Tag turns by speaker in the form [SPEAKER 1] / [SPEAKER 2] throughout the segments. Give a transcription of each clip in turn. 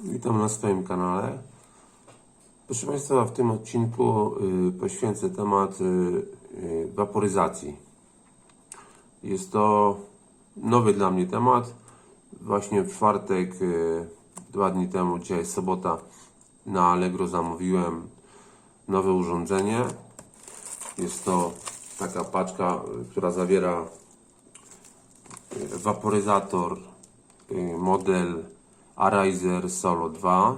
[SPEAKER 1] Witam na swoim kanale. Proszę Państwa, w tym odcinku y, poświęcę temat y, y, waporyzacji. Jest to nowy dla mnie temat. Właśnie w czwartek, dwa dni temu, dzisiaj jest sobota, na Allegro zamówiłem nowe urządzenie. Jest to taka paczka, która zawiera waporyzator model Arizer Solo 2.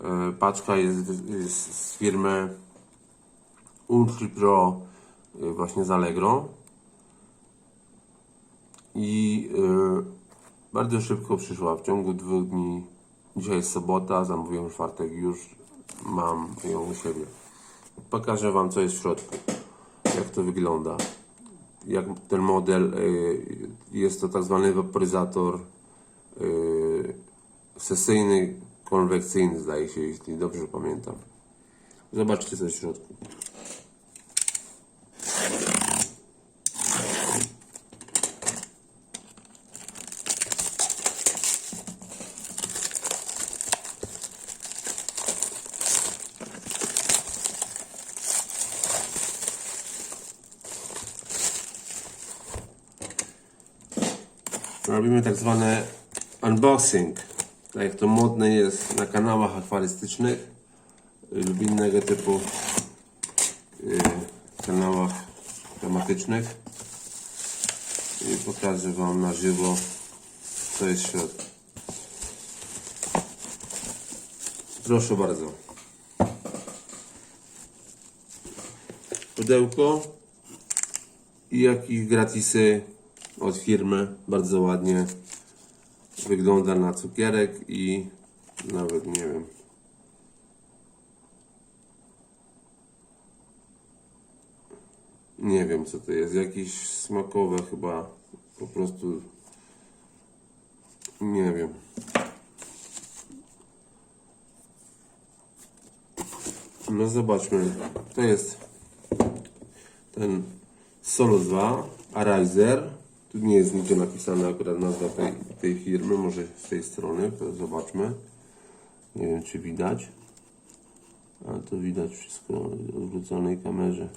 [SPEAKER 1] Y, Paczka jest, z firmy Ultra Pro y, właśnie z Allegro. I y, bardzo szybko przyszła, w ciągu dwóch dni. Dzisiaj jest sobota, zamówiłem czwartek, już mam ją u siebie. Pokażę Wam co jest w środku, jak to wygląda. Jak ten model, jest to tak zwany waporyzator sesyjny, konwekcyjny zdaje się, jeśli dobrze pamiętam. Zobaczcie co w środku. Robimy tak zwane unboxing, tak jak to modne jest na kanałach akwarystycznych y, lub innego typu y, kanałach tematycznych. I pokażę Wam na żywo, co jest w środku. Proszę bardzo. Pudełko i jakieś gratisy od firmy. Bardzo ładnie wygląda na cukierek i nawet nie wiem. Nie wiem co to jest. Jakieś smakowe chyba. Po prostu nie wiem. No zobaczmy. To jest ten Solo 2 Arizer. Tu nie jest nigdzie napisana akurat nazwa tej, tej firmy, może z tej strony, zobaczmy. Nie wiem czy widać. A to widać wszystko w odwróconej kamerze.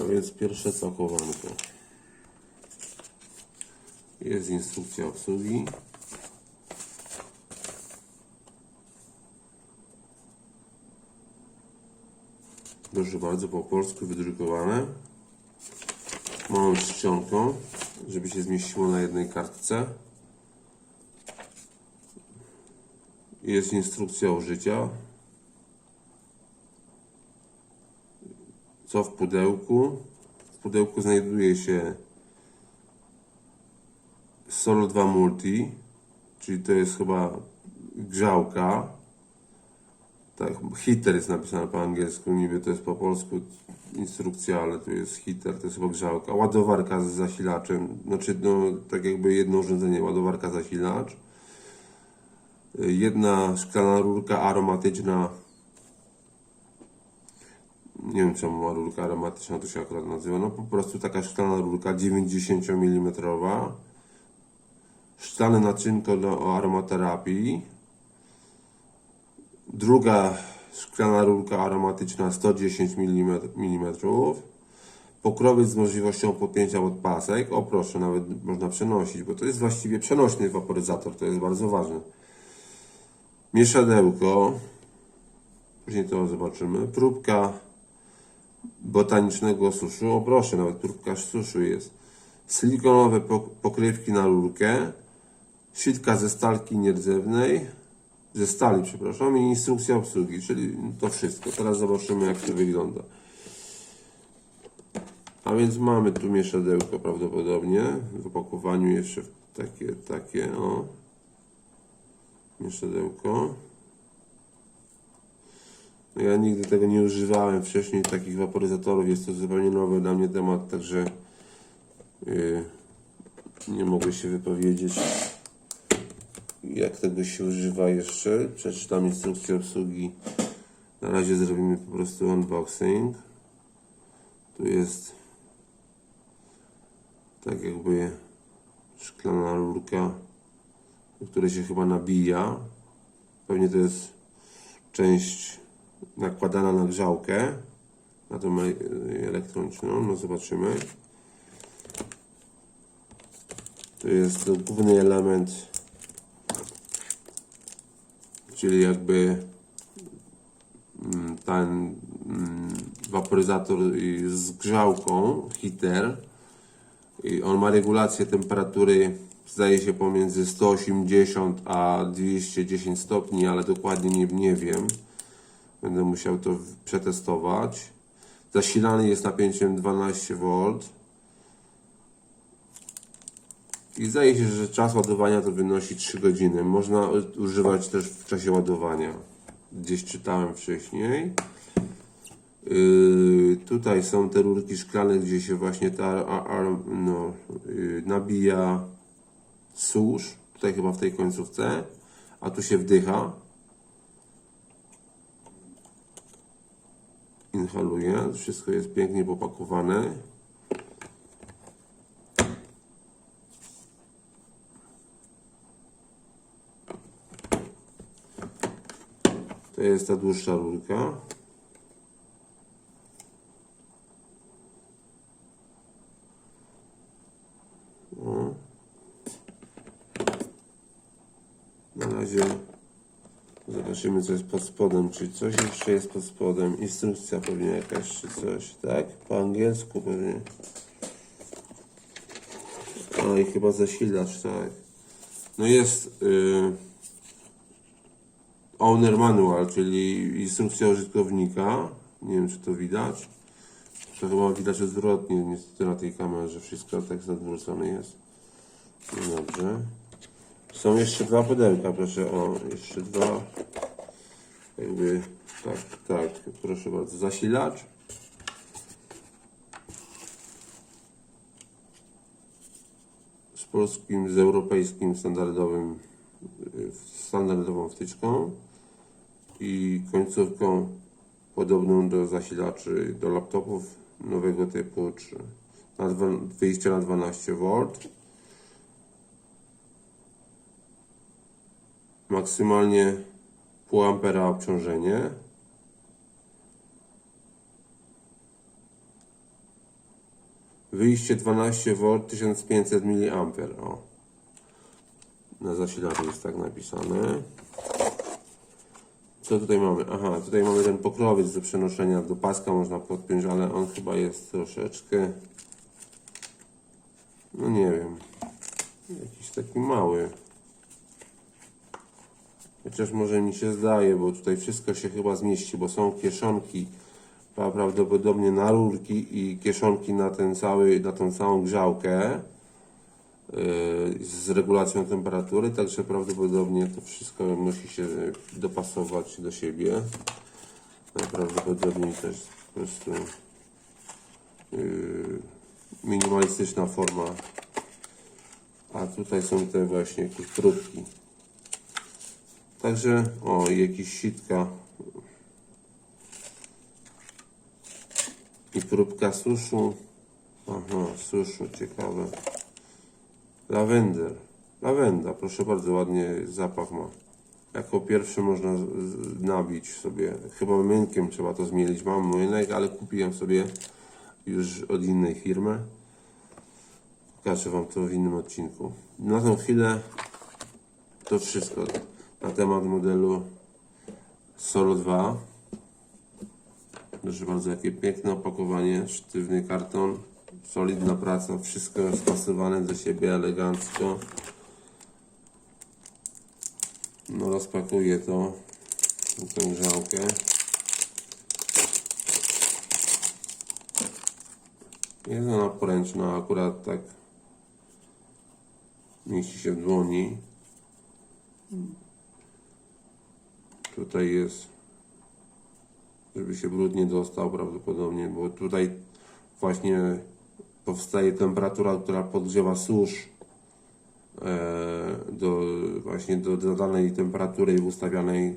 [SPEAKER 1] A więc pierwsze pakowanko. Jest instrukcja obsługi. Proszę bardzo, po polsku wydrukowane. Małą czcionką, żeby się zmieściło na jednej kartce. Jest instrukcja użycia. co w pudełku. W pudełku znajduje się Solo 2 Multi, czyli to jest chyba grzałka. Tak, heater jest napisane po angielsku, niby to jest po polsku instrukcja, ale tu jest heater, to jest chyba grzałka. Ładowarka z zasilaczem, znaczy no, tak jakby jedno urządzenie, ładowarka zasilacz. Jedna szklana rurka aromatyczna nie wiem czemu ma rurka aromatyczna to się akurat nazywa, no po prostu taka szklana rurka 90 mm szklane naczynko do aromaterapii druga szklana rurka aromatyczna 110 mm pokrowiec z możliwością podpięcia pod pasek o proszę, nawet można przenosić, bo to jest właściwie przenośny waporyzator, to jest bardzo ważne mieszadełko później to zobaczymy próbka botanicznego suszu. O proszę, nawet próbka suszu jest. Silikonowe pok- pokrywki na rurkę. Sitka ze stalki nierdzewnej. Ze stali, przepraszam. I instrukcja obsługi, czyli to wszystko. Teraz zobaczymy, jak to wygląda. A więc mamy tu mieszadełko prawdopodobnie. W opakowaniu jeszcze takie, takie, o. Mieszadełko. No Ja nigdy tego nie używałem wcześniej, takich waporyzatorów. Jest to zupełnie nowy dla mnie temat, także yy, nie mogę się wypowiedzieć. Jak tego się używa jeszcze. Przeczytam instrukcję obsługi. Na razie zrobimy po prostu unboxing. Tu jest tak jakby szklana rurka, do której się chyba nabija. Pewnie to jest część nakładana na grzałkę, na tą elektroniczną. No zobaczymy. To jest główny element, czyli jakby mm, ten mm, waporyzator z grzałką, heater. I on ma regulację temperatury, zdaje się pomiędzy 180 a 210 stopni, ale dokładnie nie, nie wiem. Będę musiał to przetestować. Zasilany jest napięciem 12V. I zdaje się, że czas ładowania to wynosi 3 godziny. Można używać też w czasie ładowania. Gdzieś czytałem wcześniej. Yy, tutaj są te rurki szklane, gdzie się właśnie ta a, no, yy, nabija susz. Tutaj chyba w tej końcówce. A tu się wdycha. Inhaluje. Wszystko jest pięknie popakowane. Jest ta dłuższa rurka. O. Na razie zobaczymy co jest pod spodem, czy coś jeszcze jest pod spodem. Instrukcja pewnie jakaś, czy coś, tak? Po angielsku pewnie. A i chyba zasilacz, tak. No jest y, Owner Manual, czyli instrukcja użytkownika. Nie wiem, czy to widać. To chyba widać odwrotnie, niestety na tej kamerze. Wszystko tak odwrócone jest. No dobrze. Są jeszcze dwa pudełka, proszę. O, jeszcze dwa. Jakby, tak, tak, proszę bardzo. Zasilacz. Z polskim, z europejskim standardowym, y, standardową wtyczką i końcówką podobną do zasilaczy do laptopów nowego typu, czy na dwa, wyjście na 12V. Maksymalnie pół ampera obciążenie. Wyjście 12V 1500 mA. O. Na zasilaczu jest tak napisane. Co tutaj mamy? Aha, tutaj mamy ten pokrowiec do przenoszenia do paska można podpiąć, ale on chyba jest troszeczkę no nie wiem jakiś taki mały chociaż może mi się zdaje, bo tutaj wszystko się chyba zmieści, bo są kieszonki pra- prawdopodobnie na rurki i kieszonki na ten cały, na tą całą grzałkę z regulacją temperatury, także prawdopodobnie to wszystko musi się dopasować do siebie. Najprawdopodobniej to jest po prostu yy, minimalistyczna forma. A tutaj są te właśnie jakieś próbki. Także, o, jakieś sitka. I próbka suszu. Aha, suszu, ciekawe. Lawender. Lawenda, proszę bardzo, ładnie zapach ma. Jako pierwszy można nabić sobie. Chyba młynkiem trzeba to zmielić. Mam młynek, ale kupiłem sobie już od innej firmy. Pokażę Wam to w innym odcinku. Na tą chwilę to wszystko na temat modelu Solo 2. Proszę bardzo, jakie piękne opakowanie, sztywny karton, solidna praca, wszystko spasowane do siebie elegancko. No rozpakuję to, tę grzałkę. Jest ona poręczna, akurat tak mieści się w dłoni. Tutaj jest, żeby się brud nie dostał prawdopodobnie, bo tutaj właśnie powstaje temperatura, która podgrzewa susz e, do właśnie do, do danej temperatury ustawianej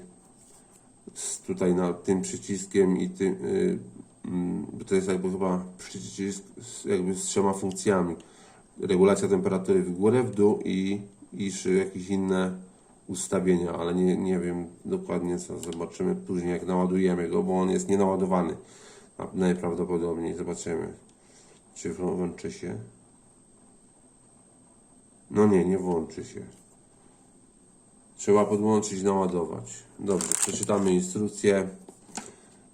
[SPEAKER 1] tutaj na tym przyciskiem i tym, y, mm, to jest jakby chyba przycisk jakby z trzema funkcjami. Regulacja temperatury w górę, w dół i, i jakieś inne ustawienia, ale nie, nie wiem dokładnie co. Zobaczymy później jak naładujemy go, bo on jest nienaładowany. Na- Najprawdopodobniej zobaczymy, czy włączy się. No nie, nie włączy się. Trzeba podłączyć, naładować. Dobrze, przeczytamy instrukcję.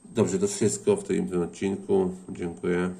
[SPEAKER 1] Dobrze, to wszystko w tym, odcinku. Dziękuję.